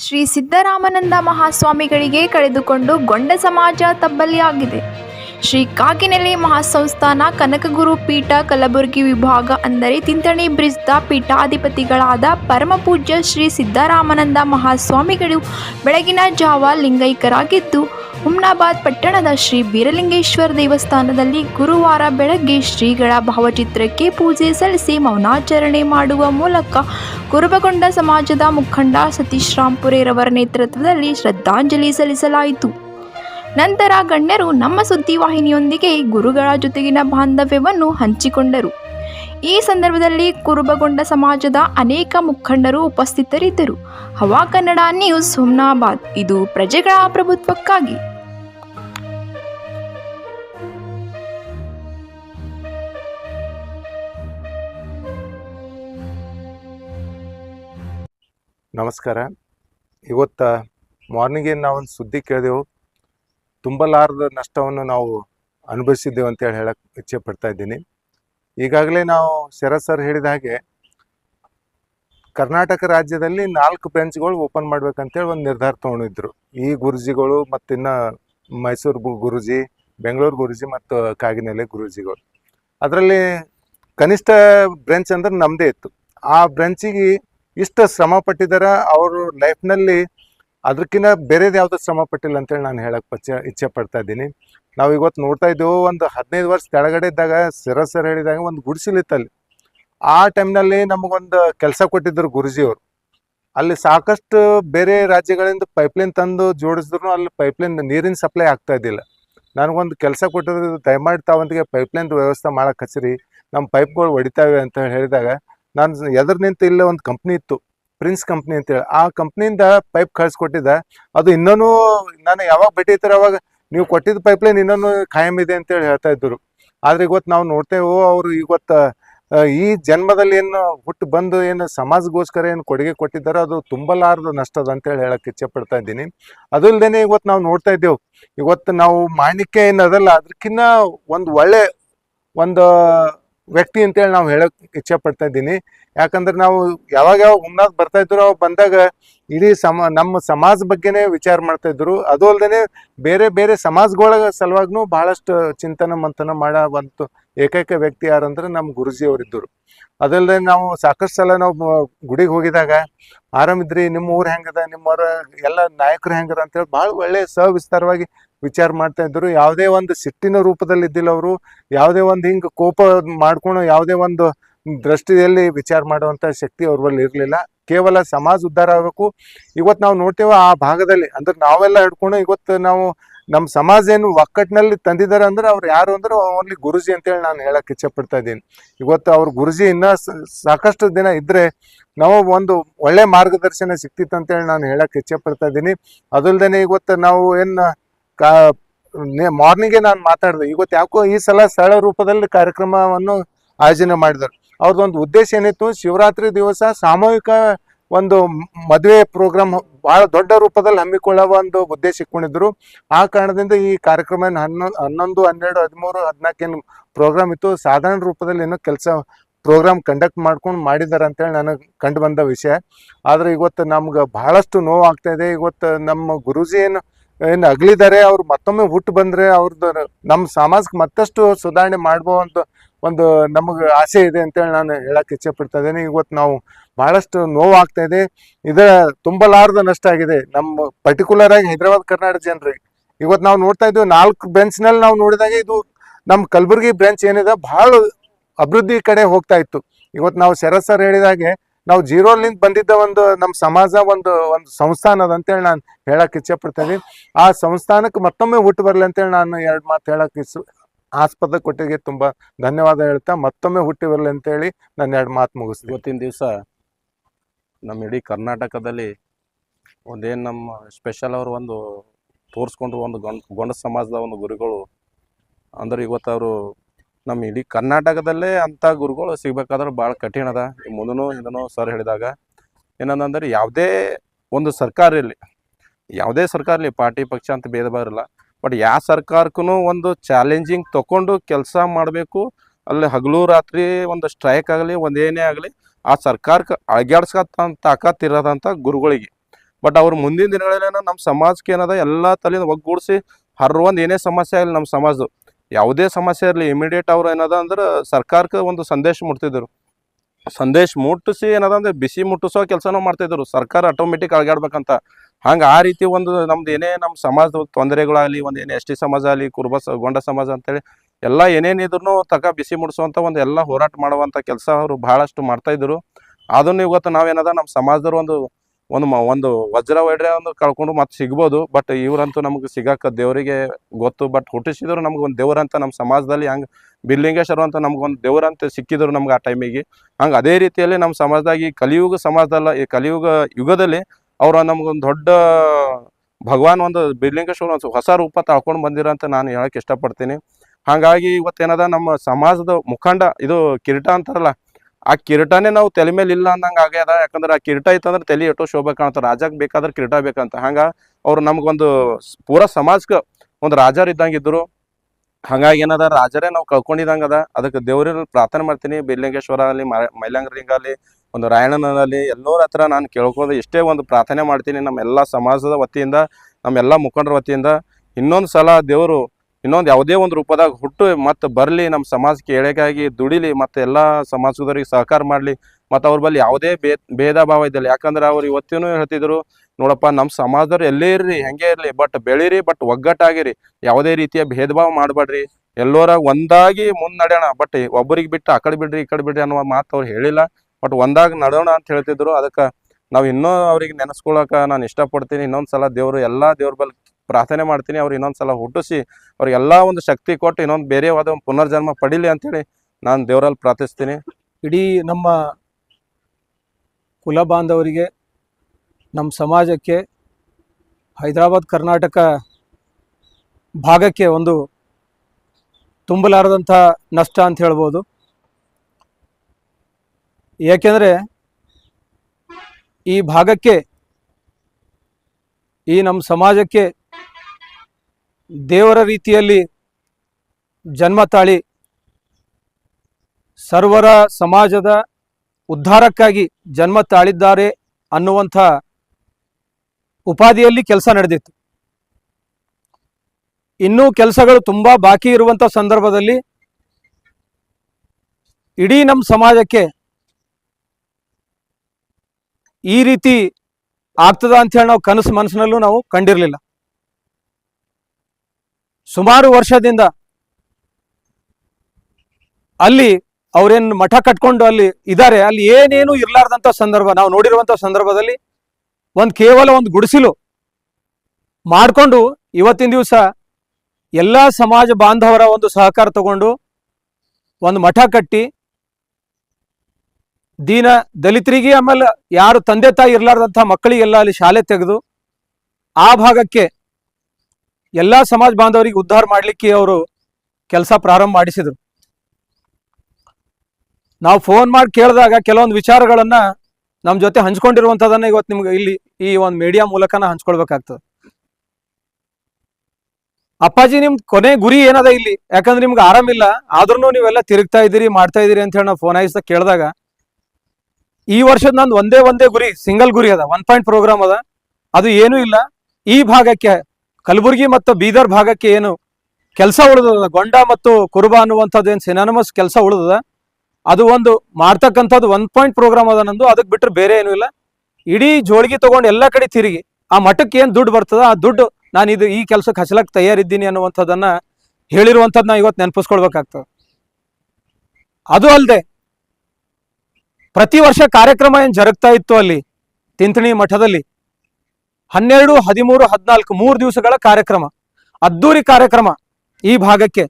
ಶ್ರೀ ಸಿದ್ದರಾಮನಂದ ಮಹಾಸ್ವಾಮಿಗಳಿಗೆ ಕಳೆದುಕೊಂಡು ಗೊಂಡ ಸಮಾಜ ತಬ್ಬಲಿಯಾಗಿದೆ. ಶ್ರೀ ಕಾಗಿನೆಲೆ ಮಹಾಸಂಸ್ಥಾನ ಕನಕಗುರು ಪೀಠ ಕಲಬುರಗಿ ವಿಭಾಗ ಅಂದರೆ ತಿಂತಣಿ ಬ್ರಿಜ್ದ ಪೀಠಾಧಿಪತಿಗಳಾದ ಪರಮಪೂಜ್ಯ ಶ್ರೀ ಸಿದ್ದರಾಮನಂದ ಮಹಾಸ್ವಾಮಿಗಳು ಬೆಳಗಿನ ಜಾವ ಲಿಂಗೈಕ್ಯರಾಗಿದ್ದು ಹುಮ್ನಾಬಾದ್ ಪಟ್ಟಣದ ಶ್ರೀ ಬೀರಲಿಂಗೇಶ್ವರ ದೇವಸ್ಥಾನದಲ್ಲಿ ಗುರುವಾರ ಬೆಳಗ್ಗೆ ಶ್ರೀಗಳ ಭಾವಚಿತ್ರಕ್ಕೆ ಪೂಜೆ ಸಲ್ಲಿಸಿ ಮೌನಾಚರಣೆ ಮಾಡುವ ಮೂಲಕ ಕುರುಬಗೊಂಡ ಸಮಾಜದ ಮುಖಂಡ ಸತೀಶ್ ರಾಂಪುರೇರವರ ನೇತೃತ್ವದಲ್ಲಿ ಶ್ರದ್ಧಾಂಜಲಿ ಸಲ್ಲಿಸಲಾಯಿತು. ನಂತರ ಗಣ್ಯರು ನಮ್ಮ ಸುದ್ದಿವಾಹಿನಿಯೊಂದಿಗೆ ಗುರುಗಳ ಜೊತೆಗಿನ ಬಾಂಧವ್ಯವನ್ನು ಹಂಚಿಕೊಂಡರು. ಈ ಸಂದರ್ಭದಲ್ಲಿ ಕುರುಬಗೊಂಡ ಸಮಾಜದ ಅನೇಕ ಮುಖಂಡರು ಉಪಸ್ಥಿತರಿದ್ದರು. ಹವಾ ಕನ್ನಡ ನ್ಯೂಸ್ ಹುಮ್ನಾಬಾದ್ ಇದು ಪ್ರಜೆಗಳ ಪ್ರಭುತ್ವಕ್ಕಾಗಿ. ನಮಸ್ಕಾರ. ಇವತ್ತು ಮಾರ್ನಿಂಗ್ ಏನು ನಾವೊಂದು ಸುದ್ದಿ ಕೇಳಿದೆವು. ತುಂಬಲಾರದ ನಷ್ಟವನ್ನು ನಾವು ಅನುಭವಿಸಿದ್ದೇವೆ ಅಂತೇಳಿ ಹೇಳಕ್ಕೆ ಇಚ್ಛೆ ಪಡ್ತಾ ಇದ್ದೀನಿ. ಈಗಾಗಲೇ ನಾವು ಶರತ್ ಸರ್ ಹೇಳಿದ ಹಾಗೆ ಕರ್ನಾಟಕ ರಾಜ್ಯದಲ್ಲಿ ನಾಲ್ಕು ಬ್ರಾಂಚ್ಗಳು ಓಪನ್ ಮಾಡ್ಬೇಕಂತೇಳಿ ಒಂದು ನಿರ್ಧಾರ ತೊಗೊಂಡಿದ್ರು. ಈ ಗುರುಜಿಗಳು ಮತ್ತಿನ್ನು ಮೈಸೂರು ಗುರುಜಿ ಗುರೂಜಿ, ಬೆಂಗಳೂರು ಗುರೂಜಿ ಮತ್ತು ಕಾಗಿನೆಲೆ ಗುರೂಜಿಗಳು. ಅದರಲ್ಲಿ ಕನಿಷ್ಠ ಬ್ರಾಂಚ್ ಅಂದ್ರೆ ನಮ್ಮದೇ ಇತ್ತು. ಆ ಬ್ರಾಂಚಿಗೆ ಇಷ್ಟು ಶ್ರಮ ಪಟ್ಟಿದ್ದಾರೆ ಅವರು ಲೈಫ್ನಲ್ಲಿ ಅದಕ್ಕಿಂತ ಬೇರೆದು ಯಾವುದು ಶ್ರಮ ಪಟ್ಟಿಲ್ಲ ಅಂತೇಳಿ ನಾನು ಹೇಳಕ್ ಪಚ್ಚ, ಇಚ್ಛೆ ಪಡ್ತಾ ಇದ್ದೀನಿ. ನಾವು ಇವತ್ತು ನೋಡ್ತಾ ಇದ್ದೇವೆ, ಒಂದು ಹದಿನೈದು ವರ್ಷ ಕೆಳಗಡೆ ಇದ್ದಾಗ, ಸಿರ ಸರ್ ಹೇಳಿದಾಗ ಒಂದು ಗುಡಿಸಿಲಿತ್ತಲ್ಲಿ ಆ ಟೈಮ್ನಲ್ಲಿ ನಮಗೊಂದು ಕೆಲಸ ಕೊಟ್ಟಿದ್ದರು ಗುರುಜಿಯವರು. ಅಲ್ಲಿ ಸಾಕಷ್ಟು ಬೇರೆ ರಾಜ್ಯಗಳಿಂದ ಪೈಪ್ಲೈನ್ ತಂದು ಜೋಡಿಸಿದ್ರು ಅಲ್ಲಿ ಪೈಪ್ಲೈನ್ ನೀರಿನ ಸಪ್ಲೈ ಆಗ್ತಾ ಇದ್ದಿಲ್ಲ. ನನಗೊಂದು ಕೆಲಸ ಕೊಟ್ಟಿದ್ರು, ದಯಮಾಡಿ ತಾವಂತಿಗೆ ಪೈಪ್ಲೈನ್ ವ್ಯವಸ್ಥೆ ಮಾಡೋಕೆ ಹಚ್ಚಿರಿ. ನಮ್ಮ ಪೈಪ್ಗಳು ಹೊಡಿತಾವೆ ಅಂತ ಹೇಳಿದಾಗ ನಾನು ಎದುರು ನಿಂತು ಇಲ್ಲ ಒಂದು ಕಂಪ್ನಿ ಇತ್ತು. ಪ್ರಿನ್ಸ್ ಕಂಪ್ನಿ ಅಂತೇಳಿ ಆ ಕಂಪ್ನಿಯಿಂದ ಪೈಪ್ ಕಳ್ಸಿಕೊಟ್ಟಿದ್ದ. ಅದು ಇನ್ನೂ ನಾನು ಯಾವಾಗ ಭೇಟಿ ಅವಾಗ ನೀವು ಕೊಟ್ಟಿದ್ದ ಪೈಪ್ಲೈನ್ ಇನ್ನೂ ಖಾಯಂ ಇದೆ ಅಂತೇಳಿ ಹೇಳ್ತಾ ಇದ್ದರು. ಆದ್ರೆ ಇವತ್ತು ನಾವು ನೋಡ್ತೇವೆ ಅವರು ಇವತ್ತು ಈ ಜನ್ಮದಲ್ಲಿ ಏನು ಹುಟ್ಟು ಬಂದು ಏನು ಸಮಾಜಗೋಸ್ಕರ ಏನು ಕೊಡುಗೆ ಕೊಟ್ಟಿದ್ದಾರೆ ಅದು ತುಂಬಲಾರದ ನಷ್ಟದ ಅಂತೇಳಿ ಹೇಳಕ್ಕೆ ಇಚ್ಛೆ ಪಡ್ತಾ ಇದ್ದೀನಿ. ಇಲ್ಲದೇ ಇವತ್ತು ನಾವು ನೋಡ್ತಾ ಇದ್ದೇವೆ. ಇವತ್ತು ನಾವು ಮಾಣಿಕ್ಯ ಏನದಲ್ಲ ಅದಕ್ಕಿಂತ ಒಂದು ಒಳ್ಳೆ, ಒಂದು ವ್ಯಕ್ತಿ ಅಂತೇಳಿ ನಾವು ಹೇಳಕ್ ಇಚ್ಛೆ ಪಡ್ತಾ ಇದ್ದೀನಿ. ಯಾಕಂದ್ರೆ ನಾವು ಯಾವಾಗ ಯಾವಾಗ ಹುಮ್ನಾದ್ ಬರ್ತಾ ಇದ್ರು, ಅವಾಗ ಬಂದಾಗ ಇಡೀ ಸಮ, ನಮ್ಮ ಸಮಾಜ ಬಗ್ಗೆನೇ ವಿಚಾರ ಮಾಡ್ತಾ ಇದ್ರು. ಅದು ಅಲ್ಲದೆ ಬೇರೆ ಬೇರೆ ಸಮಾಜಗಳ ಸಲುವಾಗ್ನು ಬಹಳಷ್ಟು ಚಿಂತನ ಮಂಥನ ಮಾಡೋ ಏಕೈಕ ವ್ಯಕ್ತಿ ಯಾರಂದ್ರೆ ನಮ್ಮ ಗುರುಜಿ ಅವರಿದ್ದರು. ಅದಲ್ಲದೆ ನಾವು ಸಾಕಷ್ಟು ಸಲ ನಾವು ಗುಡಿಗೆ ಹೋಗಿದಾಗ, ಆರಾಮಿದ್ರಿ, ನಿಮ್ಮ ಊರು ಹೆಂಗದ ನಿಮ್ಮವ್ರ ಎಲ್ಲ ನಾಯಕರು ಹೆಂಗದ? ಅಂತೇಳಿ ಭಾಳ ಒಳ್ಳೆ ಸವಿಸ್ತಾರವಾಗಿ ವಿಚಾರ ಮಾಡ್ತಾ ಇದ್ದರು. ಯಾವುದೇ ಒಂದು ಸಿಟ್ಟಿನ ರೂಪದಲ್ಲಿ ಇದ್ದಿಲ್ಲ ಅವರು. ಯಾವುದೇ ಒಂದು ಹಿಂಗೆ ಕೋಪ ಮಾಡ್ಕೊಂಡು ಯಾವುದೇ ಒಂದು ದೃಷ್ಟಿಯಲ್ಲಿ ವಿಚಾರ ಮಾಡುವಂತ ಶಕ್ತಿ ಅವ್ರಲ್ಲಿ ಇರಲಿಲ್ಲ. ಕೇವಲ ಸಮಾಜ ಉದ್ಧಾರ ಆಗಬೇಕು. ಇವತ್ತು ನಾವು ನೋಡ್ತೇವೆ ಆ ಭಾಗದಲ್ಲಿ, ಅಂದ್ರೆ ನಾವೆಲ್ಲ ಹಿಡ್ಕೊಂಡು ಇವತ್ತು ನಾವು ನಮ್ಮ ಸಮಾಜ ಏನು ಒಕ್ಕಟ್ಟಿನಲ್ಲಿ ತಂದಿದ್ದಾರೆ ಅಂದ್ರೆ ಅವ್ರು ಯಾರು ಅಂದ್ರೆ ಓನ್ಲಿ ಗುರುಜಿ ಅಂತೇಳಿ ನಾನು ಹೇಳಕ್ಕೆ ಇಚ್ಛೆ ಪಡ್ತಾ ಇದ್ದೀನಿ. ಇವತ್ತು ಅವ್ರ ಗುರುಜಿ ಇನ್ನೂ ಸಾಕಷ್ಟು ದಿನ ಇದ್ರೆ ನಾವು ಒಂದು ಒಳ್ಳೆ ಮಾರ್ಗದರ್ಶನ ಸಿಕ್ತಿತ್ತು ಅಂತೇಳಿ ನಾನು ಹೇಳಕ್ಕೆ ಇಚ್ಛೆ ಪಡ್ತಾ ಇದ್ದೀನಿ. ಅದಲ್ದೇನೆ ಇವತ್ತು ನಾವು ಏನ್ ಕಾ ಮಾರ್ನಿಂಗೇ ನಾನು ಮಾತಾಡಿದೆ. ಇವತ್ತು ಯಾಕೋ ಈ ಸಲ ಸರಳ ರೂಪದಲ್ಲಿ ಕಾರ್ಯಕ್ರಮವನ್ನು ಆಯೋಜನೆ ಮಾಡಿದರು. ಅವ್ರದ್ದೊಂದು ಉದ್ದೇಶ ಏನಿತ್ತು, ಶಿವರಾತ್ರಿ ದಿವಸ ಸಾಮೂಹಿಕ ಒಂದು ಮದುವೆ ಪ್ರೋಗ್ರಾಮ್ ಬಹಳ ದೊಡ್ಡ ರೂಪದಲ್ಲಿ ಹಮ್ಮಿಕೊಳ್ಳುವ ಒಂದು ಉದ್ದೇಶ ಇಟ್ಕೊಂಡಿದ್ರು. ಆ ಕಾರಣದಿಂದ ಈ ಕಾರ್ಯಕ್ರಮ ಹನ್ನೊಂದು ಹನ್ನೊಂದು, ಹನ್ನೆರಡು, ಹದಿಮೂರು, ಹದಿನಾಲ್ಕೇನು ಪ್ರೋಗ್ರಾಮ್ ಇತ್ತು. ಸಾಧಾರಣ ರೂಪದಲ್ಲಿ ಏನೋ ಕೆಲಸ ಪ್ರೋಗ್ರಾಮ್ ಕಂಡಕ್ಟ್ ಮಾಡ್ಕೊಂಡು ಮಾಡಿದ್ದಾರೆ ಅಂತೇಳಿ ನನಗೆ ಕಂಡು ಬಂದ ವಿಷಯ. ಆದ್ರೆ ಇವತ್ತು ನಮ್ಗೆ ಬಹಳಷ್ಟು ನೋವು ಆಗ್ತಾ ಇದೆ. ಇವತ್ತು ನಮ್ಮ ಗುರುಜಿ ಏನು ಏನು ಅಗಲಿದ್ದಾರೆ ಅವ್ರು ಮತ್ತೊಮ್ಮೆ ಹುಟ್ಟು ಬಂದ್ರೆ ಅವ್ರದ್ದು ನಮ್ಮ ಸಮಾಜಕ್ಕೆ ಮತ್ತಷ್ಟು ಸುಧಾರಣೆ ಮಾಡುವಂತ ಒಂದು ನಮಗೆ ಆಸೆ ಇದೆ ಅಂತೇಳಿ ನಾನು ಹೇಳಕ್ಕೆ ಇಚ್ಛೆ ಪಡ್ತಾ ಇದ್ದೇನೆ. ಇವತ್ತು ನಾವು ಬಹಳಷ್ಟು ನೋವಾಗ್ತಾ ಇದೆ. ಇದರ ತುಂಬಲಾರದ ನಷ್ಟ ಆಗಿದೆ. ನಮ್ಮ ಪರ್ಟಿಕ್ಯುಲರ್ ಆಗಿ ಹೈದರಾಬಾದ್, ಕರ್ನಾಟಕ ಜನರಿಗೆ ಇವತ್ತು ನಾವು ನೋಡ್ತಾ ಇದ್ದೀವಿ ನಾಲ್ಕು ಬೆಂಚ್ನಲ್ಲಿ ನಾವು ನೋಡಿದಾಗ ಇದು ನಮ್ಮ ಕಲಬುರಗಿ ಬ್ರಾಂಚ್ ಏನಿದೆ, ಬಹಳ ಅಭಿವೃದ್ಧಿ ಕಡೆ ಹೋಗ್ತಾ ಇತ್ತು. ಇವತ್ತು ನಾವು ಶರತ್ ಸರ್ ಹೇಳಿದಾಗೆ ನಾವು ಜೀರೋಲಿಂದ ಬಂದಿದ್ದ ಒಂದು ನಮ್ಮ ಸಮಾಜ ಒಂದು ಒಂದು ಸಂಸ್ಥಾನ ಅದ ಅಂತೇಳಿ ನಾನು ಹೇಳಕ್ ಇಚ್ಛೆ ಪಡ್ತೇನೆ ಆ ಸಂಸ್ಥಾನಕ್ಕೆ ಮತ್ತೊಮ್ಮೆ ಹುಟ್ಟು ಬರಲಿ ಅಂತೇಳಿ ನಾನು ಎರಡು ಮಾತು ಹೇಳಕ್ ಇಸ್ ಆಸ್ಪದ ಕೊಟ್ಟಿಗೆ ತುಂಬಾ ಧನ್ಯವಾದ ಹೇಳ್ತಾ ಮತ್ತೊಮ್ಮೆ ಹುಟ್ಟಿ ಬರಲಿ ಅಂತೇಳಿ ನಾನು ಎರಡು ಮಾತು ಮುಗಿಸ್ತೀನಿ. ಇವತ್ತಿನ ದಿವಸ ನಮ್ಮ ಇಡೀ ಕರ್ನಾಟಕದಲ್ಲಿ ಒಂದೇನು ನಮ್ಮ ಸ್ಪೆಷಲ್ ಅವರು ಒಂದು ತೋರಿಸ್ಕೊಂಡ್ರು ಒಂದು ಗೊಂಡ್, ಗೊಂಡ ಸಮಾಜದ ಒಂದು ಗುರುಗಳು. ಅಂದ್ರೆ ಇವತ್ತು ಅವರು ನಮ್ಮ ಇಡೀ ಕರ್ನಾಟಕದಲ್ಲೇ ಅಂಥ ಗುರುಗಳು ಸಿಗ್ಬೇಕಾದ್ರೆ ಭಾಳ ಕಠಿಣ ಅದ. ಮುಂದೂ ಇದನ್ನು ಸರ್ ಹೇಳಿದಾಗ ಏನಂದ್ರೆ ಯಾವುದೇ ಒಂದು ಸರ್ಕಾರ ಇರಲಿ, ಯಾವುದೇ ಸರ್ಕಾರ ಇರಲಿ, ಪಾರ್ಟಿ ಪಕ್ಷ ಅಂತ ಭೇದ ಭಾವ ಇರಲ್ಲ, ಬಟ್ ಯಾವ ಸರ್ಕಾರಕ್ಕೂ ಒಂದು ಚಾಲೆಂಜಿಂಗ್ ತಗೊಂಡು ಕೆಲಸ ಮಾಡಬೇಕು, ಅಲ್ಲಿ ಹಗಲು ರಾತ್ರಿ ಒಂದು ಸ್ಟ್ರೈಕ್ ಆಗಲಿ ಒಂದೇನೇ ಆಗಲಿ, ಆ ಸರ್ಕಾರಕ್ಕೆ ಅಳಗ್ಯಾಡ್ಸ್ಕತ್ತ ತಾಕತ್ ಇರೋದಂಥ ಗುರುಗಳಿಗೆ. ಬಟ್ ಅವ್ರು ಮುಂದಿನ ದಿನಗಳಲ್ಲಿ ನಮ್ಮ ಸಮಾಜಕ್ಕೆ ಏನದ, ಎಲ್ಲ ತಲೆಯಿಂದ ಒಗ್ಗೂಡಿಸಿ ಹರ್ ಒಂದು ಏನೇ ಸಮಸ್ಯೆ ಆಗಲಿ ನಮ್ಮ ಸಮಾಜದ್ದು ಯಾವುದೇ ಸಮಸ್ಯೆ ಇರಲಿ ಇಮಿಡಿಯೇಟ್ ಅವ್ರು ಏನದ ಅಂದ್ರೆ ಸರ್ಕಾರಕ್ಕೆ ಒಂದು ಸಂದೇಶ ಮುಟ್ತಿದ್ರು. ಸಂದೇಶ ಮುಟ್ಟಿಸಿ ಏನದ ಅಂದ್ರೆ ಬಿಸಿ ಮುಟ್ಟಿಸೋ ಕೆಲಸನೂ ಮಾಡ್ತಿದ್ರು. ಸರ್ಕಾರ ಆಟೋಮೆಟಿಕ್ ಅಳಗಾಡ್ಬೇಕಂತ. ಹಂಗೆ ಆ ರೀತಿ ಒಂದು ನಮ್ದು ಏನೇ ನಮ್ಮ ಸಮಾಜದ ತೊಂದರೆಗಳಾಗಲಿ, ಒಂದು ಏನೇ ಎಸ್ ಟಿ ಸಮಾಜ ಆಗಲಿ, ಕುರುಬ ಗೊಂಡ ಸಮಾಜ ಅಂತೇಳಿ, ಎಲ್ಲ ಏನೇನಿದ್ರು ತಕ ಬಿಸಿ ಮುಟ್ಟಿಸುವಂಥ ಒಂದು ಎಲ್ಲ ಹೋರಾಟ ಮಾಡುವಂಥ ಕೆಲಸ ಅವರು ಬಹಳಷ್ಟು ಮಾಡ್ತಾ ಇದ್ರು. ಅದನ್ನು ಇವತ್ತು ನಾವೇನದ ನಮ್ಮ ಸಮಾಜದವ್ರು ಒಂದು ಒಂದು ಒಂದು ವಜ್ರ ವೈಡ್ರೆ ಒಂದು ಕಳ್ಕೊಂಡು ಮತ್ತೆ ಸಿಗ್ಬೋದು ಬಟ್ ಇವ್ರಂತೂ ನಮ್ಗೆ ಸಿಗಾಕ ದೇವರಿಗೆ ಗೊತ್ತು ಬಟ್ ಹುಟ್ಟಿಸಿದ್ರು ನಮ್ಗೆ ಒಂದು ದೇವ್ರಂತ ನಮ್ಮ ಸಮಾಜದಲ್ಲಿ ಹಂಗೆ ಬಿಲ್ಲಿಂಗೇಶ್ವರ ಅಂತ ನಮ್ಗೊಂದು ದೇವ್ರಂತ ಸಿಕ್ಕಿದ್ರು ನಮ್ಗೆ ಆ ಟೈಮಿಗೆ ಹಂಗೆ ಅದೇ ರೀತಿಯಲ್ಲಿ ನಮ್ಮ ಸಮಾಜದಾಗ ಈ ಕಲಿಯುಗ ಸಮಾಜದಲ್ಲ, ಈ ಕಲಿಯುಗ ಯುಗದಲ್ಲಿ ಅವ್ರ ನಮ್ಗೊಂದು ದೊಡ್ಡ ಭಗವಾನ್ ಒಂದು ಬಿರ್ಲಿಂಗೇಶ್ವರ ಒಂದು ಹೊಸ ರೂಪ ತಳ್ಕೊಂಡು ಬಂದಿರೋ ಅಂತ ನಾನು ಹೇಳಕ್ ಇಷ್ಟಪಡ್ತೀನಿ. ಹಾಗಾಗಿ ಇವತ್ತೇನದ ನಮ್ಮ ಸಮಾಜದ ಮುಖಂಡ, ಇದು ಕಿರೀಟ ಅಂತಾರಲ್ಲ ಆ ಕಿರೀಟನೇ ನಾವು ತಲೆ ಮೇಲೆ ಇಲ್ಲ ಅಂದಂಗೆ ಆಗ್ಯದ. ಯಾಕಂದ್ರೆ ಆ ಕಿರೀಟ ಇತ್ತಂದ್ರೆ ತಲೆ ಎಷ್ಟೋ ಶೋಭೆ ಕಾಣ್ತಾರೆ ರಾಜಕ್ಕೆ ಬೇಕಾದ್ರೆ ಕಿರೀಟ ಬೇಕಂತ. ಹಂಗ ಅವ್ರು ನಮ್ಗೊಂದು ಪೂರ ಸಮಾಜಕ್ಕೆ ಒಂದು ರಾಜರು ಇದ್ದಂಗಿದ್ರು ಹಂಗಾಗಿ ಏನದ, ರಾಜರೇ ನಾವು ಕಳ್ಕೊಂಡಿದಂಗ ಅದ. ಅದಕ್ಕೆ ದೇವ್ರಲ್ಲಿ ಪ್ರಾರ್ಥನೆ ಮಾಡ್ತೀನಿ. ಬಿರ್ಲಿಂಗೇಶ್ವರ ಅಲ್ಲಿ ಮೈಲಂಗ್ರಿಂಗ್ ಅಲ್ಲಿ ಒಂದು ರಾಯಣ್ಣನಲ್ಲಿ ಎಲ್ಲರ ಹತ್ರ ನಾನು ಕೇಳ್ಕೋದು ಇಷ್ಟೇ ಒಂದು ಪ್ರಾರ್ಥನೆ ಮಾಡ್ತೀನಿ. ನಮ್ಮೆಲ್ಲ ಸಮಾಜದ ವತಿಯಿಂದ, ನಮ್ಮೆಲ್ಲ ಮುಖಂಡರ ವತಿಯಿಂದ ಇನ್ನೊಂದು ಸಲ ದೇವರು ಇನ್ನೊಂದು ಯಾವುದೇ ಒಂದು ರೂಪದಾಗ ಹುಟ್ಟು ಮತ್ತೆ ಬರಲಿ ನಮ್ಮ ಸಮಾಜಕ್ಕೆ ಎಳೆಗಾಗಿ ದುಡಿಲಿ ಮತ್ತೆ ಎಲ್ಲ ಸಮಾಜದವ್ರಿಗೆ ಸಹಕಾರ ಮಾಡಲಿ. ಮತ್ತು ಅವ್ರ ಬಳಿ ಯಾವುದೇ ಭೇದ ಭಾವ ಇದ್ದಿಲ್ಲ. ಯಾಕಂದ್ರೆ ಅವ್ರು ಇವತ್ತಿನೂ ಹೇಳ್ತಿದ್ರು, ನೋಡಪ್ಪ ನಮ್ಮ ಸಮಾಜದವ್ರು ಎಲ್ಲೇ ಇರ್ರಿ ಹೆಂಗೆ ಇರಲಿ, ಬಟ್ ಬೆಳೀರಿ, ಬಟ್ ಒಗ್ಗಟ್ಟಾಗಿರಿ. ಯಾವುದೇ ರೀತಿಯ ಭೇದ ಭಾವ ಮಾಡಬೇಡ್ರಿ ಎಲ್ಲೋರ ಒಂದಾಗಿ ಮುನ್ನಡೆಯೋಣ. ನಡೆಯೋಣ ಬಟ್ ಒಬ್ಬರಿಗೆ ಬಿಟ್ಟು ಆ ಕಡೆ ಬಿಡ್ರಿ, ಈ ಕಡೆ ಬಿಡ್ರಿ ಅನ್ನೋ ಮಾತು ಅವ್ರು ಹೇಳಿಲ್ಲ. ಬಟ್ ಒಂದಾಗಿ ನಡೋಣ ಅಂತ ಹೇಳ್ತಿದ್ರು. ಅದಕ್ಕೆ ನಾವು ಇನ್ನೂ ಅವ್ರಿಗೆ ನೆನೆಸ್ಕೊಳಕ ನಾನು ಇಷ್ಟಪಡ್ತೀನಿ. ಇನ್ನೊಂದು ಸಲ ದೇವರು ಎಲ್ಲ ದೇವ್ರ ಬಲ್ ಪ್ರಾರ್ಥನೆ ಮಾಡ್ತೀನಿ, ಅವ್ರು ಇನ್ನೊಂದು ಸಲ ಹುಟ್ಟಿಸಿ ಅವ್ರಿಗೆಲ್ಲ ಒಂದು ಶಕ್ತಿ ಕೊಟ್ಟು ಇನ್ನೊಂದು ಬೇರೆವಾದ ಒಂದು ಪುನರ್ಜನ್ಮ ಪಡೀಲಿ ಅಂತೇಳಿ ನಾನು ದೇವರಲ್ಲಿ ಪ್ರಾರ್ಥಿಸ್ತೀನಿ. ಇಡೀ ನಮ್ಮ ಕುಲ ಬಾಂಧವರಿಗೆ ನಮ್ಮ ಸಮಾಜಕ್ಕೆ, ಹೈದರಾಬಾದ್ ಕರ್ನಾಟಕ ಭಾಗಕ್ಕೆ ಒಂದು ತುಂಬಲಾರದಂಥ ನಷ್ಟ ಅಂತ ಹೇಳ್ಬೋದು. ಏಕೆಂದರೆ ಈ ಭಾಗಕ್ಕೆ, ಈ ನಮ್ಮ ಸಮಾಜಕ್ಕೆ ದೇವರ ರೀತಿಯಲ್ಲಿ ಜನ್ಮ ತಾಳಿ ಸರ್ವರ ಸಮಾಜದ ಉದ್ಧಾರಕ್ಕಾಗಿ ಜನ್ಮ ತಾಳಿದ್ದಾರೆ ಅನ್ನುವಂಥ ಉಪಾಧಿಯಲ್ಲಿ ಕೆಲಸ ನಡೆದಿತ್ತು. ಇನ್ನೂ ಕೆಲಸಗಳು ತುಂಬಾ ಬಾಕಿ ಇರುವಂಥ ಸಂದರ್ಭದಲ್ಲಿ ಇಡೀ ನಮ್ಮ ಸಮಾಜಕ್ಕೆ ಈ ರೀತಿ ಆಗ್ತದ ಅಂತ ಹೇಳಿ ನಾವು ಕನಸು ಮನಸ್ಸಿನಲ್ಲೂ ನಾವು ಕಂಡಿರಲಿಲ್ಲ. ಸುಮಾರು ವರ್ಷದಿಂದ ಅಲ್ಲಿ ಅವ್ರೇನ್ ಮಠ ಕಟ್ಕೊಂಡು ಅಲ್ಲಿ ಇದ್ದಾರೆ. ಅಲ್ಲಿ ಏನೇನು ಇರ್ಲಾರ್ದಂತ ಸಂದರ್ಭ, ನಾವು ನೋಡಿರುವಂತ ಸಂದರ್ಭದಲ್ಲಿ ಒಂದು ಕೇವಲ ಒಂದು ಗುಡಿಸಿಲು ಮಾಡ್ಕೊಂಡು ಇವತ್ತಿನ ದಿವಸ ಎಲ್ಲಾ ಸಮಾಜ ಬಾಂಧವರ ಒಂದು ಸಹಕಾರ ತಗೊಂಡು ಒಂದು ಮಠ ಕಟ್ಟಿ ದೀನ ದಲಿತರಿಗೆ ಆಮೇಲೆ ಯಾರು ತಂದೆ ತಾಯಿ ಇರ್ಲಾರ್ದಂಥ ಮಕ್ಕಳಿಗೆಲ್ಲ ಅಲ್ಲಿ ಶಾಲೆ ತೆಗೆದು ಆ ಭಾಗಕ್ಕೆ ಎಲ್ಲಾ ಸಮಾಜ ಬಾಂಧವರಿಗೆ ಉದ್ಧಾರ ಮಾಡಲಿಕ್ಕೆ ಅವರು ಕೆಲಸ ಪ್ರಾರಂಭ ಮಾಡಿಸಿದ್ರು. ನಾವು ಫೋನ್ ಮಾಡಿ ಕೇಳಿದಾಗ ಕೆಲವೊಂದು ವಿಚಾರಗಳನ್ನ ನಮ್ಮ ಜೊತೆ ಹಂಚ್ಕೊಂಡಿರುವಂತದನ್ನ ಇವತ್ತು ನಿಮ್ಗೆ ಇಲ್ಲಿ ಈ ಒಂದು ಮೀಡಿಯಾ ಮೂಲಕನ ಹಂಚ್ಕೊಳ್ಬೇಕಾಗ್ತದೆ. ಅಪ್ಪಾಜಿ, ನಿಮ್ ಕೊನೆ ಗುರಿ ಏನದ ಇಲ್ಲಿ? ಯಾಕಂದ್ರೆ ನಿಮ್ಗೆ ಆರಾಮಿಲ್ಲ ಆದ್ರೂ ನೀವೆಲ್ಲ ತಿರುಗ್ತಾ ಇದ್ದೀರಿ, ಮಾಡ್ತಾ ಇದ್ದೀರಿ ಅಂತ ಹೇಳಿ ನಾವು ಫೋನ್ ಆಯಿಸ್ತಾ ಕೇಳಿದಾಗ, ಈ ವರ್ಷದ ನಂದು ಒಂದೇ ಒಂದೇ ಗುರಿ ಸಿಂಗಲ್ ಗುರಿ ಅದ. ಒನ್ ಪಾಯಿಂಟ್ ಪ್ರೋಗ್ರಾಮ್ ಅದ. ಅದು ಏನೂ ಇಲ್ಲ. ಈ ಭಾಗಕ್ಕೆ ಕಲಬುರಗಿ ಮತ್ತು ಬೀದರ್ ಭಾಗಕ್ಕೆ ಏನು ಕೆಲಸ ಉಳಿದದ? ಗೊಂಡ ಮತ್ತು ಕುರುಬ ಅನ್ನುವಂಥದ್ದು ಏನು ಸಿನಾನಮಸ್ ಕೆಲಸ ಉಳಿದದ? ಅದು ಒಂದು ಮಾಡ್ತಕ್ಕಂಥದ್ದು ಒನ್ ಪಾಯಿಂಟ್ ಪ್ರೋಗ್ರಾಮ್ ಅದ ನಂದು. ಅದಕ್ಕೆ ಬಿಟ್ಟರೆ ಬೇರೆ ಏನೂ ಇಲ್ಲ. ಇಡೀ ಜೋಳಿಗೆ ತೊಗೊಂಡು ಎಲ್ಲ ಕಡೆ ತಿರುಗಿ, ಆ ಮಠಕ್ಕೆ ಏನು ದುಡ್ಡು ಬರ್ತದ? ಆ ದುಡ್ಡು ನಾನು ಇದು ಈ ಕೆಲಸಕ್ಕೆ ಹಚ್ಚಲಕ್ಕೆ ತಯಾರಿದ್ದೀನಿ ಅನ್ನುವಂಥದ್ದನ್ನು ಹೇಳಿರುವಂಥದ್ದು ನಾ ಇವತ್ತು ನೆನಪಿಸ್ಕೊಳ್ಬೇಕಾಗ್ತದೆ. ಅದು ಅಲ್ಲದೆ ಪ್ರತಿ ವರ್ಷ ಕಾರ್ಯಕ್ರಮ ಏನು ಜರುಗ್ತಾ ಇತ್ತು ಅಲ್ಲಿ, ತಿಂತಣಿ ಮಠದಲ್ಲಿ? ಹನ್ನೆರಡು, ಹದಿಮೂರು, ಹದಿನಾಲ್ಕು ಮೂರು ದಿವಸಗಳ ಕಾರ್ಯಕ್ರಮ. ಅದ್ದೂರಿ ಕಾರ್ಯಕ್ರಮ ಈ ಭಾಗಕ್ಕೆ.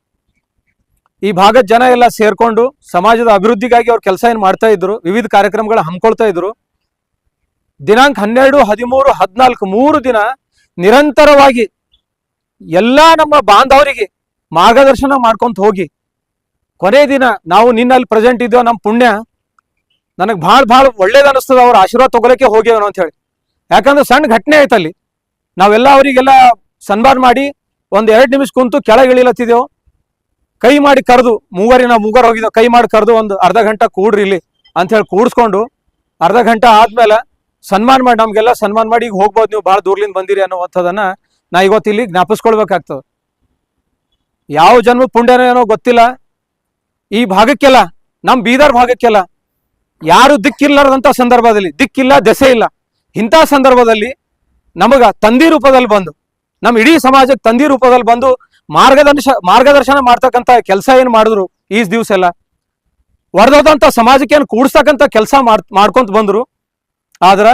ಈ ಭಾಗದ ಜನ ಎಲ್ಲ ಸೇರ್ಕೊಂಡು ಸಮಾಜದ ಅಭಿವೃದ್ಧಿಗಾಗಿ ಅವ್ರು ಕೆಲಸ ಏನು ಮಾಡ್ತಾ ಇದ್ರು, ವಿವಿಧ ಕಾರ್ಯಕ್ರಮಗಳ ಹಮ್ಮಿಕೊಳ್ತಾ ಇದ್ರು. ದಿನಾಂಕ ಹನ್ನೆರಡು, ಹದಿಮೂರು, ಹದಿನಾಲ್ಕು ಮೂರು ದಿನ ನಿರಂತರವಾಗಿ ಎಲ್ಲಾ ನಮ್ಮ ಬಾಂಧವರಿಗೆ ಮಾರ್ಗದರ್ಶನ ಮಾಡ್ಕೊಂತ ಹೋಗಿ, ಕೊನೆ ದಿನ ನಾವು ನಿನ್ನಲ್ಲಿ ಪ್ರೆಸೆಂಟ್ ಇದ್ದೇವೆ ನಮ್ಮ ಪುಣ್ಯ. ನನಗೆ ಭಾಳ ಭಾಳ ಒಳ್ಳೇದು ಅನಿಸ್ತದ, ಅವ್ರ ಆಶೀರ್ವಾದ ತಗೊಳಕ್ಕೆ ಹೋಗ್ಯವ ಅಂತ ಹೇಳಿ. ಯಾಕಂದ್ರೆ ಸಣ್ಣ ಘಟನೆ ಆಯ್ತಲ್ಲಿ ನಾವೆಲ್ಲ ಅವರಿಗೆಲ್ಲ ಸನ್ಮಾನ ಮಾಡಿ ಒಂದು ಎರಡು ನಿಮಿಷ ಕುಂತು ಕೆಳಗೆ ಇಳಿಲತ್ತಿದೆವು ಕೈ ಮಾಡಿ ಕರೆದು, ಮೂವರಿ ನಾವು ಮೂಗರ್ ಹೋಗಿದ್ದೆವು. ಕೈ ಮಾಡಿ ಕರೆದು ಒಂದು ಅರ್ಧ ಗಂಟೆ ಕೂಡ್ರಿ ಇಲ್ಲಿ ಅಂತ ಹೇಳಿ ಕೂಡಿಸ್ಕೊಂಡು, ಅರ್ಧ ಗಂಟೆ ಆದ್ಮೇಲೆ ಸನ್ಮಾನ ಮಾಡಿ ನಮಗೆಲ್ಲ ಸನ್ಮಾನ ಮಾಡಿ, ಈಗ ಹೋಗ್ಬೋದು ನೀವು ಭಾಳ ದೂರ್ಲಿಂದ ಬಂದಿರಿ ಅನ್ನೋವಂಥದ್ದನ್ನು ನಾ ಇವತ್ತು ಇಲ್ಲಿ ಜ್ಞಾಪಿಸ್ಕೊಳ್ಬೇಕಾಗ್ತದೆ. ಯಾವ ಜನ್ಮ ಪುಣ್ಯನೋ ಏನೋ ಗೊತ್ತಿಲ್ಲ. ಈ ಭಾಗಕ್ಕೆಲ್ಲ ನಮ್ಮ ಬೀದರ್ ಭಾಗಕ್ಕೆಲ್ಲ ಯಾರು ದಿಕ್ಕಿಲ್ಲದಂತ ಸಂದರ್ಭದಲ್ಲಿ, ದಿಕ್ಕಿಲ್ಲ, ದೆಸೆ ಇಲ್ಲ. ಇಂಥ ಸಂದರ್ಭದಲ್ಲಿ ನಮಗ ತಂದಿ ರೂಪದಲ್ಲಿ ಬಂದು ನಮ್ಮ ಇಡೀ ಸಮಾಜಕ್ಕೆ ತಂದಿ ರೂಪದಲ್ಲಿ ಬಂದು ಮಾರ್ಗದರ್ಶ, ಮಾರ್ಗದರ್ಶನ ಮಾಡ್ತಕ್ಕಂಥ ಕೆಲಸ ಏನು ಮಾಡಿದ್ರು ಈ ದಿವಸ ಎಲ್ಲ? ಹೊಡೆದೋದಂತ ಸಮಾಜಕ್ಕೆ ಏನು ಕೂಡಿಸ್ತಕ್ಕಂಥ ಕೆಲಸ ಮಾಡ್, ಮಾಡ್ಕೊಂತ ಬಂದರು. ಆದ್ರೆ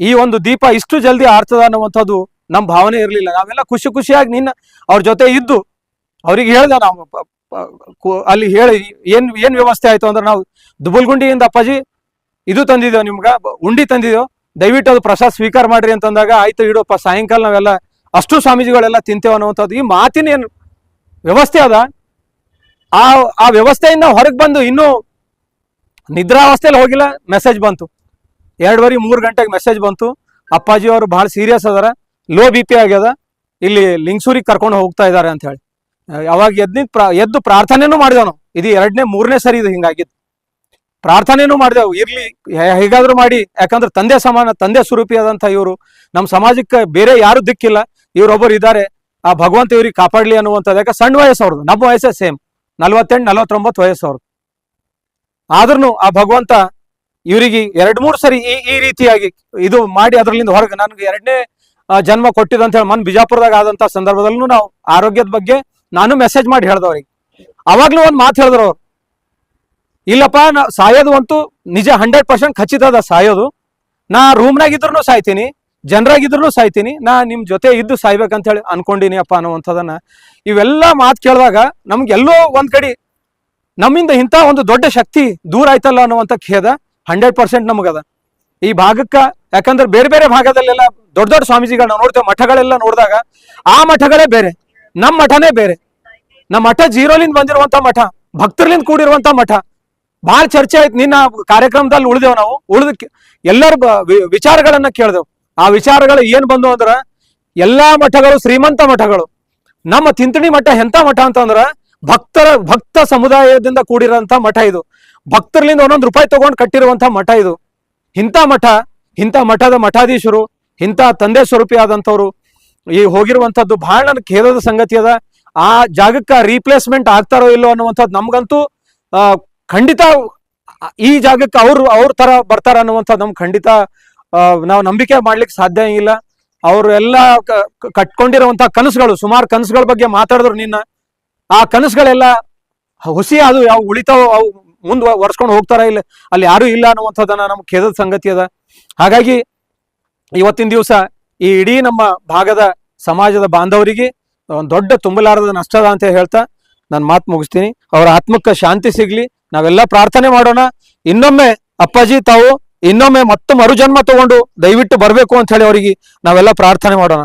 ಈ ಒಂದು ದೀಪ ಇಷ್ಟು ಜಲ್ದಿ ಆರ್ತದ ಅನ್ನುವಂಥದ್ದು ನಮ್ಮ ಭಾವನೆ ಇರಲಿಲ್ಲ. ನಾವೆಲ್ಲ ಖುಷಿ ಖುಷಿಯಾಗಿ ನಿನ್ನ ಅವ್ರ ಜೊತೆ ಇದ್ದು, ಅವ್ರಿಗೆ ಹೇಳ್ದೆ ನಾವು ಅಲ್ಲಿ ಹೇಳಿ, ಏನ್ ಏನ್ ವ್ಯವಸ್ಥೆ ಆಯ್ತು ಅಂದ್ರೆ ನಾವು ದುಬುಲ್ಗುಂಡಿಯಿಂದ ಅಪ್ಪಾಜಿ ಇದು ತಂದಿದ್ದೇವೆ ನಿಮ್ಗೆ? ಉಂಡಿ ತಂದಿದ್ದೇವೆ ದಯವಿಟ್ಟು ಅದು ಪ್ರಸಾದ ಸ್ವೀಕಾರ ಮಾಡ್ರಿ ಅಂತಂದಾಗ, ಆಯ್ತು ಇಡೋಪ್ಪ, ಸಾಯಂಕಾಲ ನಾವೆಲ್ಲ ಅಷ್ಟು ಸ್ವಾಮೀಜಿಗಳೆಲ್ಲ ತಿಂತೇವೆ ಅನ್ನುವಂಥದ್ದು. ಈ ಮಾತಿನ ಏನು ವ್ಯವಸ್ಥೆ ಅದ? ಆ ಆ ವ್ಯವಸ್ಥೆಯಿಂದ ಹೊರಗೆ ಬಂದು ಇನ್ನೂ ನಿದ್ರಾವಸ್ಥೆಯಲ್ಲಿ ಹೋಗಿಲ್ಲ, ಮೆಸೇಜ್ ಬಂತು. ಎರಡುವರೆ, ಮೂರು ಗಂಟೆಗೆ ಮೆಸೇಜ್ ಬಂತು. ಅಪ್ಪಾಜಿ ಅವರು ಭಾಳ ಸೀರಿಯಸ್ ಅದಾರ, ಲೋ ಬಿ ಪಿ ಆಗ್ಯದ. ಇಲ್ಲಿ ಲಿಂಗ್ಸೂರಿಗೆ ಕರ್ಕೊಂಡು ಹೋಗ್ತಾ ಇದ್ದಾರೆ ಅಂತ ಹೇಳಿ. ಅವಾಗ ಎದ್ದು ಪ್ರಾ, ಎದ್ದು ಪ್ರಾರ್ಥನೆನೂ ಮಾಡಿದೆವು ನಾವು ಇದು ಎರಡನೇ, ಮೂರನೇ ಸರಿ ಇದು ಹಿಂಗಾಗಿದ್ದು. ಪ್ರಾರ್ಥನೆನೂ ಮಾಡಿದೆವು. ಇರ್ಲಿ ಹೇಗಾದ್ರೂ ಮಾಡಿ. ಯಾಕಂದ್ರೆ ತಂದೆ ಸಮಾನ, ತಂದೆ ಸ್ವರೂಪಿಯಾದಂಥ ಇವರು, ನಮ್ಮ ಸಮಾಜಕ್ಕೆ ಬೇರೆ ಯಾರು ದಿಕ್ಕಿಲ್ಲ. ಇವರೊಬ್ಬರು ಇದ್ದಾರೆ. ಆ ಭಗವಂತ ಇವ್ರಿಗೆ ಕಾಪಾಡ್ಲಿ ಅನ್ನುವಂಥದ್ದು. ಯಾಕೆ ಸಣ್ಣ ವಯಸ್ಸು ಅವ್ರದ್ದು ನಮ್ಮ ವಯಸ್ಸೇ ಸೇಮ್ ನಲ್ವತ್ತೆಂಟು, ನಲ್ವತ್ತೊಂಬತ್ತು ವಯಸ್ಸು ಅವ್ರದ್ದು ಆದ್ರೂ ಆ ಭಗವಂತ ಇವರಿಗೆ ಎರಡು, ಮೂರು ಸರಿ ಈ ಈ ರೀತಿಯಾಗಿ ಇದು ಮಾಡಿ ಅದರಲ್ಲಿಂದ ಹೊರಗೆ ನನಗೆ ಎರಡನೇ ಜನ್ಮ ಕೊಟ್ಟಿದಂತ ಹೇಳಿ ಮನ್ ಬಿಜಾಪುರದಾಗ ಆದಂತ ಸಂದರ್ಭದಲ್ಲೂ ನಾವು ಆರೋಗ್ಯದ ಬಗ್ಗೆ ನಾನು ಮೆಸೇಜ್ ಮಾಡಿ ಹೇಳ್ದವ್ರಿಗೆ. ಅವಾಗ್ಲೂ ಒಂದು ಮಾತು ಹೇಳಿದ್ರು ಅವ್ರು. ಇಲ್ಲಪ್ಪ, ನಾ ಸಾಯೋದು ಅಂತೂ ನಿಜ ಹಂಡ್ರೆಡ್ ಪರ್ಸೆಂಟ್ ಖಚಿತ ಅದ ಸಾಯೋದು. ನಾ ರೂಮ್ನಾಗ ಇದ್ರು ಸಾಯ್ತೀನಿ ಜನರಾಗಿದ್ರು ಸಾಯ್ತೀನಿ, ನಾ ನಿಮ್ಮ ಜೊತೆ ಇದ್ದು ಸಾಯ್ಬೇಕಂತ ಹೇಳಿ ಅನ್ಕೊಂಡಿನಿ ಅಪ್ಪ ಅನ್ನುವಂಥದನ್ನ ಇವೆಲ್ಲ ಮಾತು ಕೇಳಿದಾಗ ನಮ್ಗೆ ಎಲ್ಲೋ ಒಂದ್ ಕಡೆ ನಮ್ಮಿಂದ ಇಂಥ ಒಂದು ದೊಡ್ಡ ಶಕ್ತಿ ದೂರ ಆಯ್ತಲ್ಲ ಅನ್ನುವಂಥ ಖೇದ ಹಂಡ್ರೆಡ್ ಪರ್ಸೆಂಟ್ ನಮಗದ. ಈ ಭಾಗಕ್ಕೆ, ಯಾಕಂದ್ರೆ ಬೇರೆ ಬೇರೆ ಭಾಗದಲ್ಲೆಲ್ಲ ದೊಡ್ಡ ದೊಡ್ಡ ಸ್ವಾಮೀಜಿಗಳನ್ನ ನೋಡ್ತೇವೆ, ಮಠಗಳೆಲ್ಲ ನೋಡಿದಾಗ ಆ ಮಠಗಳೇ ಬೇರೆ ನಮ್ಮ ಮಠನೇ ಬೇರೆ. ನಮ್ಮ ಮಠ ಜೀರೋಲಿಂದ ಬಂದಿರುವಂತ ಮಠ, ಭಕ್ತರ್ಲಿಂದ ಕೂಡಿರುವಂತ ಮಠ ಬಹಳ ಚರ್ಚೆ ಆಯ್ತು. ನಿನ್ನ ಕಾರ್ಯಕ್ರಮದಲ್ಲಿ ಉಳಿದೆವು ನಾವು. ಉಳಿದ ಎಲ್ಲರ ವಿಚಾರಗಳನ್ನ ಕೇಳಿದೆವು. ಆ ವಿಚಾರಗಳು ಏನ್ ಬಂದು ಅಂದ್ರ, ಎಲ್ಲಾ ಮಠಗಳು ಶ್ರೀಮಂತ ಮಠಗಳು. ನಮ್ಮ ತಿಂತಣಿ ಮಠ ಎಂತ ಮಠ ಅಂತಂದ್ರ, ಭಕ್ತರ, ಭಕ್ತ ಸಮುದಾಯದಿಂದ ಕೂಡಿರೋಂಥ ಮಠ ಇದು. ಭಕ್ತರ್ಲಿಂದ ಒಂದೊಂದು ರೂಪಾಯಿ ತಗೊಂಡು ಕಟ್ಟಿರುವಂತ ಮಠ ಇದು. ಇಂಥ ಮಠ ಇಂಥ ಮಠದ ಮಠಾಧೀಶರು ಇಂಥ ತಂದೆ ಸ್ವರೂಪಿ ಆದಂಥವ್ರು, ಈ ಹೋಗಿರುವಂಥದ್ದು ಬಹಳ ನನ್ ಖೇದದ ಸಂಗತಿ ಅದ. ಆ ಜಾಗಕ್ಕೆ ರೀಪ್ಲೇಸ್ಮೆಂಟ್ ಆಗ್ತಾರೋ ಇಲ್ಲೋ ಅನ್ನುವಂಥದ್ದು ನಮ್ಗಂತೂ ಖಂಡಿತ ಈ ಜಾಗಕ್ಕೆ ಅವ್ರು, ಅವ್ರ ತರ ಬರ್ತಾರ ಅನ್ನುವಂಥ ನಮ್ಗೆ ಖಂಡಿತ ನಾವು ನಂಬಿಕೆ ಮಾಡ್ಲಿಕ್ಕೆ ಸಾಧ್ಯ ಇಲ್ಲ. ಅವರು ಎಲ್ಲ ಕ- ಕ- ಕಟ್ಕೊಂಡಿರುವಂತ ಕನಸುಗಳು, ಸುಮಾರು ಕನಸುಗಳ ಬಗ್ಗೆ ಮಾತಾಡಿದ್ರು ನಿನ್ನ. ಆ ಕನಸುಗಳೆಲ್ಲ ಹುಸಿ ಅದು ಯಾವ ಉಳಿತಾವ, ಅವು ಮುಂದ್ ಒರೆಸ್ಕೊಂಡು ಹೋಗ್ತಾರ ಇಲ್ಲ, ಅಲ್ಲಿ ಯಾರು ಇಲ್ಲ ಅನ್ನುವಂಥದ್ದನ್ನ ನಮ್ಗೆ ಖೇದದ ಸಂಗತಿ ಅದ. ಹಾಗಾಗಿ ಇವತ್ತಿನ ದಿವಸ ಈ ಇಡೀ ನಮ್ಮ ಭಾಗದ ಸಮಾಜದ ಬಾಂಧವರಿಗೆ ಒಂದು ದೊಡ್ಡ ತುಂಬಲಾರದ ನಷ್ಟದ ಅಂತ ಹೇಳ್ತಾ ನಾನು ಮಾತು ಮುಗಿಸ್ತೀನಿ. ಅವರ ಆತ್ಮಕ್ಕೆ ಶಾಂತಿ ಸಿಗ್ಲಿ. ನಾವೆಲ್ಲ ಪ್ರಾರ್ಥನೆ ಮಾಡೋಣ. ಇನ್ನೊಮ್ಮೆ ಅಪ್ಪಾಜಿ, ತಾವು ಇನ್ನೊಮ್ಮೆ ಮತ್ತೆ ಮರುಜನ್ಮ ತಗೊಂಡು ದಯವಿಟ್ಟು ಬರಬೇಕು ಅಂತ ಹೇಳಿ ಅವರಿಗೆ ನಾವೆಲ್ಲ ಪ್ರಾರ್ಥನೆ ಮಾಡೋಣ.